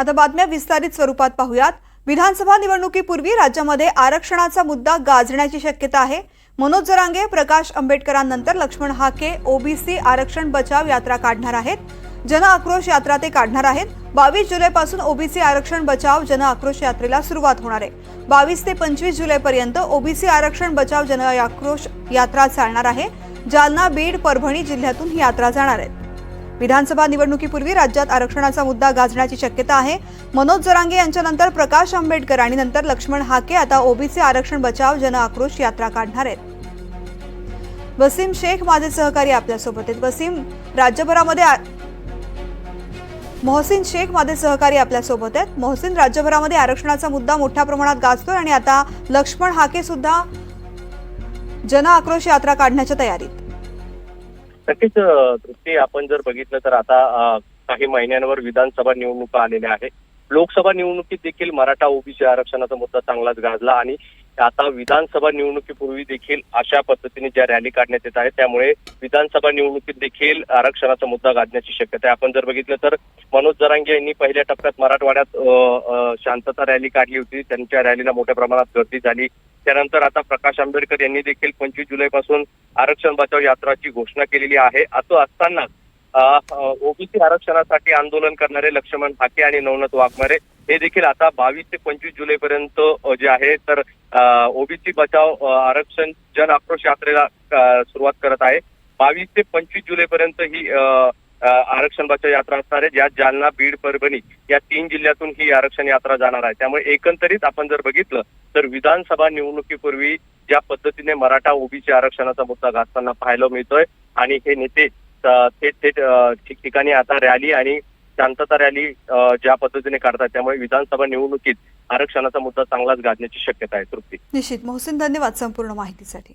आता बातम्या विस्तारित स्वरूपात पाहूयात. विधानसभा निवडणुकीपूर्वी राज्यामध्ये आरक्षणाचा मुद्दा गाजण्याची शक्यता आहे. मनोज जरांगे प्रकाश आंबेडकरांनंतर लक्ष्मण हाके ओबीसी आरक्षण बचाव यात्रा काढणार आहेत. जन आक्रोश यात्रा ते काढणार आहेत. बावीस जुलैपासून ओबीसी आरक्षण बचाव जन आक्रोश यात्रेला सुरुवात होणार आहे. बावीस ते पंचवीस जुलैपर्यंत ओबीसी आरक्षण बचाव जन आक्रोश यात्रा चालणार आहे. जालना बीड परभणी जिल्ह्यातून ही यात्रा जाणार आहे. विधानसभा निवडणुकीपूर्वी राज्यात आरक्षणाचा मुद्दा गाजण्याची शक्यता आहे. मनोज जरांगे यांच्यानंतर प्रकाश आंबेडकर आणि नंतर लक्ष्मण हाके आता ओबीसी आरक्षण बचाव जन आक्रोश यात्रा काढणार आहेत. वसीम शेख माझे सहकारी आपल्यासोबत आहेत. वसीम राज्यभरामध्ये आ- मोहसिन शेख माझे सहकारी आपल्यासोबत आहेत. मोहसिन राज्यभरामध्ये आरक्षणाचा मुद्दा मोठ्या प्रमाणात गाजतोय आणि आता लक्ष्मण हाके सुद्धा जन आक्रोश यात्रा काढण्याच्या तयारीत. नक्कीच तृप्ती आपण जर बघितलं तर आता काही महिन्यांवर विधानसभा निवडणुका आलेल्या आहेत. लोकसभा निवडणुकीत देखील मराठा ओबीसी आरक्षणाचा मुद्दा चांगलाच गाजला आणि आता विधानसभा निवडणुकीपूर्वी देखील अशा पद्धतीने ज्या रॅली काढण्यात येत आहेत त्यामुळे विधानसभा निवडणुकीत देखील आरक्षणाचा मुद्दा गाजण्याची शक्यता आहे. आपण जर बघितलं तर मनोज जरांगे यांनी पहिल्या टप्प्यात मराठवाड्यात शांतता रॅली काढली होती. त्यांच्या रॅलीला मोठ्या प्रमाणात गर्दी झाली. त्यानंतर आता प्रकाश आंबेडकर यांनी देखील पंचवीस जुलैपासून आरक्षण बचाव यात्राची घोषणा केलेली आहे. असं असताना ओबीसी आरक्षणासाठी आंदोलन करणारे लक्ष्मण ठाके आणि नवनाथ वाघमारे हे देखील आता बावीस ते पंचवीस जुलैपर्यंत पर्यंत जे आहे तर ओबीसी बचाव आरक्षण जन आक्रोश यात्रेला सुरुवात करत आहे. बावीस ते पंचवीस जुलैपर्यंत ही आरक्षण बचाव यात्रा असणार आहे. ज्यात जालना बीड परभणी या तीन जिल्ह्यातून ही आरक्षण यात्रा जाणार आहे. त्यामुळे एकंदरीत आपण जर बघितलं तर विधानसभा निवडणुकीपूर्वी ज्या पद्धतीने मराठा ओबीसी आरक्षणाचा मुद्दा घासताना पाहायला मिळतोय आणि हे नेते थेट थेट ठिकठिकाणी आता रॅली आणि शांतता रॅली ज्या पद्धतीने काढतात त्यामुळे विधानसभा निवडणुकीत आरक्षणाचा मुद्दा चांगलाच गाजण्याची शक्यता आहे. तृप्ती. निश्चित. मोहसिन धन्यवाद संपूर्ण माहितीसाठी.